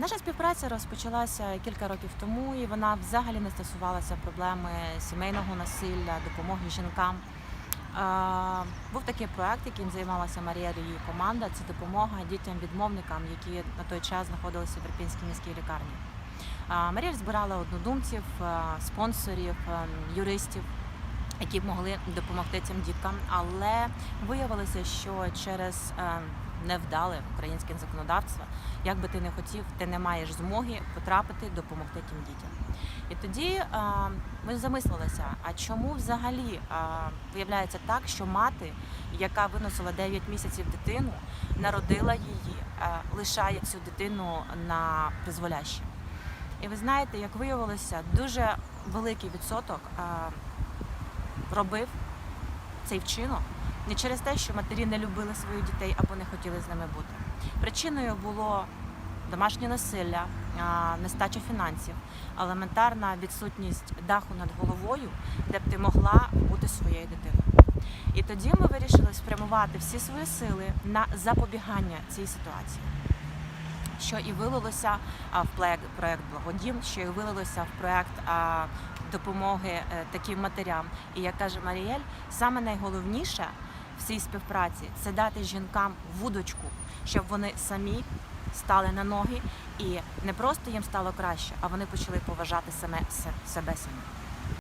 Наша співпраця розпочалася кілька років тому, і вона взагалі не стосувалася проблеми сімейного насилля, допомоги жінкам. Був такий проект, яким займалася Марія і її команда. Це допомога дітям-відмовникам, які на той час знаходилися в Ірпінській міській лікарні. Марія збирала однодумців, спонсорів, юристів, які б могли допомогти цим діткам, але виявилося, що через е, невдале українське законодавство, як би ти не хотів, ти не маєш змоги потрапити допомогти тим дітям. І тоді е, ми замислилися, а чому взагалі е, виявляється так, що мати, яка виносила 9 місяців дитину, народила її, е, лишає цю дитину на призволяще. І ви знаєте, як виявилося, дуже великий відсоток е, робив цей вчинок не через те, що матері не любили своїх дітей або не хотіли з ними бути. Причиною було домашнє насилля, нестача фінансів, елементарна відсутність даху над головою, де б ти могла бути своєю дитиною. І тоді ми вирішили спрямувати всі свої сили на запобігання цій ситуації. Що і вилилося в проект, Благодім, що і вилилося в проект допомоги е, таким матерям. І як каже Маріель, саме найголовніше цій співпраці це дати жінкам вудочку, щоб вони самі стали на ноги і не просто їм стало краще, а вони почали поважати саме себе самі.